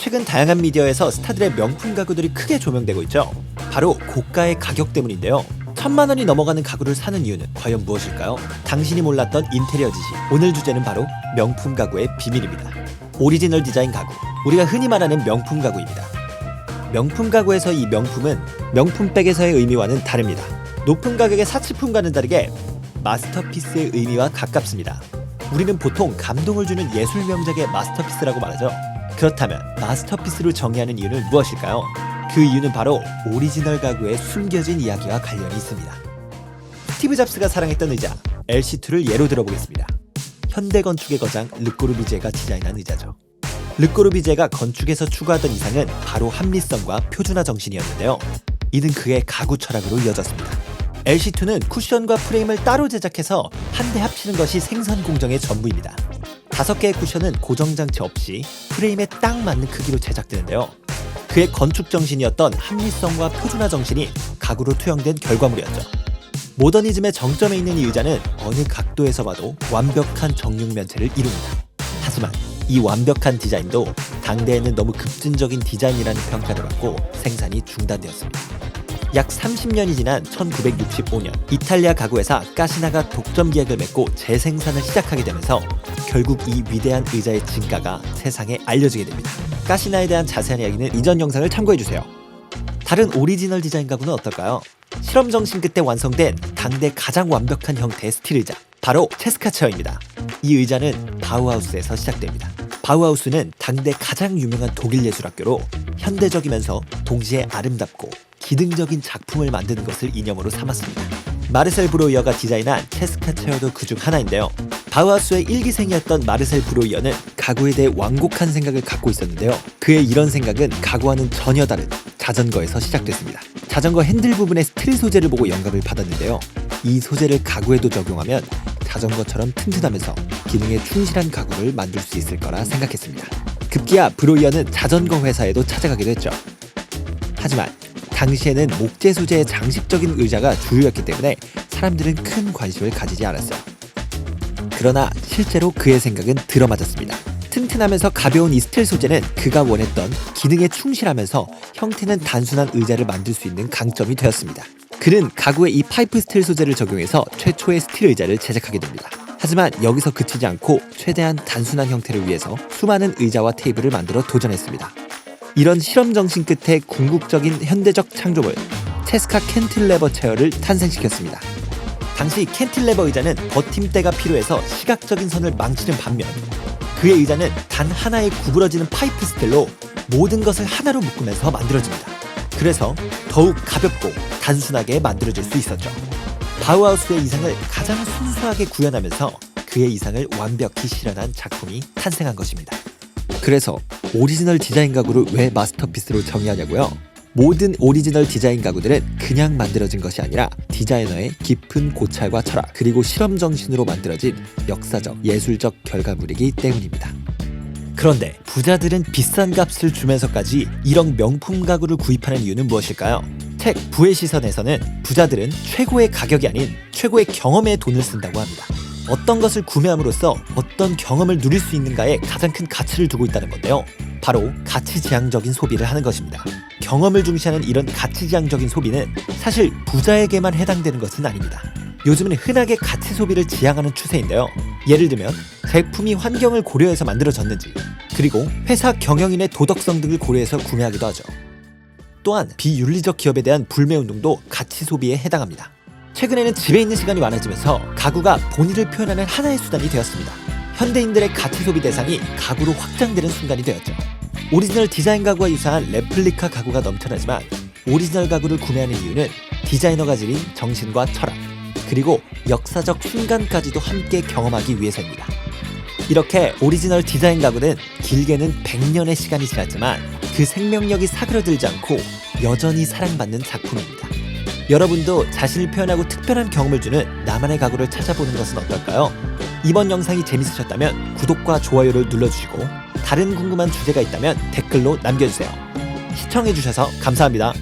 최근 다양한 미디어에서 스타들의 명품 가구들이 크게 조명되고 있죠. 바로 고가의 가격 때문인데요. 천만 원이 넘어가는 가구를 사는 이유는 과연 무엇일까요? 당신이 몰랐던 인테리어 지식. 오늘 주제는 바로 명품 가구의 비밀입니다. 오리지널 디자인 가구. 우리가 흔히 말하는 명품 가구입니다. 명품 가구에서 이 명품은 명품백에서의 의미와는 다릅니다. 높은 가격의 사치품과는 다르게 마스터피스의 의미와 가깝습니다. 우리는 보통 감동을 주는 예술 명작의 마스터피스라고 말하죠. 그렇다면 마스터피스로 정의하는 이유는 무엇일까요? 그 이유는 바로 오리지널 가구의 숨겨진 이야기와 관련이 있습니다. 스티브 잡스가 사랑했던 의자 LC2를 예로 들어보겠습니다. 현대 건축의 거장 르꼬르비제가 디자인한 의자죠. 르꼬르비제가 건축에서 추구하던 이상은 바로 합리성과 표준화 정신이었는데요. 이는 그의 가구 철학으로 이어졌습니다. LC2는 쿠션과 프레임을 따로 제작해서 한데 합치는 것이 생산 공정의 전부입니다. 다섯 개의 쿠션은 고정 장치 없이 프레임에 딱 맞는 크기로 제작되는데요. 그의 건축 정신이었던 합리성과 표준화 정신이 가구로 투영된 결과물이었죠. 모더니즘의 정점에 있는 이 의자는 어느 각도에서 봐도 완벽한 정육면체를 이룹니다. 하지만 이 완벽한 디자인도 당대에는 너무 급진적인 디자인이라는 평가를 받고 생산이 중단되었습니다. 약 30년이 지난 1965년 이탈리아 가구 회사 까시나가 독점 계약을 맺고 재생산을 시작하게 되면서 결국 이 위대한 의자의 진가가 세상에 알려지게 됩니다. 까시나에 대한 자세한 이야기는 이전 영상을 참고해주세요. 다른 오리지널 디자인 가구는 어떨까요? 실험 정신 끝에 완성된 당대 가장 완벽한 형태의 스틸 의자 바로 체스카 체어입니다. 이 의자는 바우하우스에서 시작됩니다. 바우하우스는 당대 가장 유명한 독일 예술학교로 현대적이면서 동시에 아름답고 기능적인 작품을 만드는 것을 이념으로 삼았습니다. 마르셀 브로이어가 디자인한 체스카 체어도 그중 하나인데요. 바우하우스의 일기생이었던 마르셀 브로이어는 가구에 대해 완곡한 생각을 갖고 있었는데요. 그의 이런 생각은 가구와는 전혀 다른 자전거에서 시작됐습니다. 자전거 핸들 부분의 스틸 소재를 보고 영감을 받았는데요. 이 소재를 가구에도 적용하면 자전거처럼 튼튼하면서 기능에 충실한 가구를 만들 수 있을 거라 생각했습니다. 급기야 브로이어는 자전거 회사에도 찾아가기도 했죠. 하지만 당시에는 목재 소재의 장식적인 의자가 주류였기 때문에 사람들은 큰 관심을 가지지 않았어요. 그러나 실제로 그의 생각은 들어맞았습니다. 튼튼하면서 가벼운 이 스틸 소재는 그가 원했던 기능에 충실하면서 형태는 단순한 의자를 만들 수 있는 강점이 되었습니다. 그는 가구에 이 파이프 스틸 소재를 적용해서 최초의 스틸 의자를 제작하게 됩니다. 하지만 여기서 그치지 않고 최대한 단순한 형태를 위해서 수많은 의자와 테이블을 만들어 도전했습니다. 이런 실험 정신 끝에 궁극적인 현대적 창조물 체스카 캔틸레버 체어를 탄생시켰습니다. 당시 캔틸레버 의자는 버팀대가 필요해서 시각적인 선을 망치는 반면 그의 의자는 단 하나의 구부러지는 파이프 스틸로 모든 것을 하나로 묶으면서 만들어집니다. 그래서 더욱 가볍고 단순하게 만들어질 수 있었죠. 바우하우스의 이상을 가장 순수하게 구현하면서 그의 이상을 완벽히 실현한 작품이 탄생한 것입니다. 그래서 오리지널 디자인 가구를 왜 마스터피스로 정의하냐고요? 모든 오리지널 디자인 가구들은 그냥 만들어진 것이 아니라 디자이너의 깊은 고찰과 철학 그리고 실험 정신으로 만들어진 역사적 예술적 결과물이기 때문입니다. 그런데 부자들은 비싼 값을 주면서까지 이런 명품 가구를 구입하는 이유는 무엇일까요? 책 부의 시선에서는 부자들은 최고의 가격이 아닌 최고의 경험에 돈을 쓴다고 합니다. 어떤 것을 구매함으로써 어떤 경험을 누릴 수 있는가에 가장 큰 가치를 두고 있다는 건데요. 바로 가치지향적인 소비를 하는 것입니다. 경험을 중시하는 이런 가치지향적인 소비는 사실 부자에게만 해당되는 것은 아닙니다. 요즘은 흔하게 가치 소비를 지향하는 추세인데요. 예를 들면 제품이 환경을 고려해서 만들어졌는지, 그리고 회사 경영인의 도덕성 등을 고려해서 구매하기도 하죠. 또한 비윤리적 기업에 대한 불매 운동도 가치 소비에 해당합니다. 최근에는 집에 있는 시간이 많아지면서 가구가 본인을 표현하는 하나의 수단이 되었습니다. 현대인들의 가치 소비 대상이 가구로 확장되는 순간이 되었죠. 오리지널 디자인 가구와 유사한 레플리카 가구가 넘쳐나지만 오리지널 가구를 구매하는 이유는 디자이너가 지닌 정신과 철학, 그리고 역사적 순간까지도 함께 경험하기 위해서입니다. 이렇게 오리지널 디자인 가구는 길게는 100년의 시간이 지났지만 그 생명력이 사그러들지 않고 여전히 사랑받는 작품입니다. 여러분도 자신을 표현하고 특별한 경험을 주는 나만의 가구를 찾아보는 것은 어떨까요? 이번 영상이 재밌으셨다면 구독과 좋아요를 눌러주시고 다른 궁금한 주제가 있다면 댓글로 남겨주세요. 시청해주셔서 감사합니다.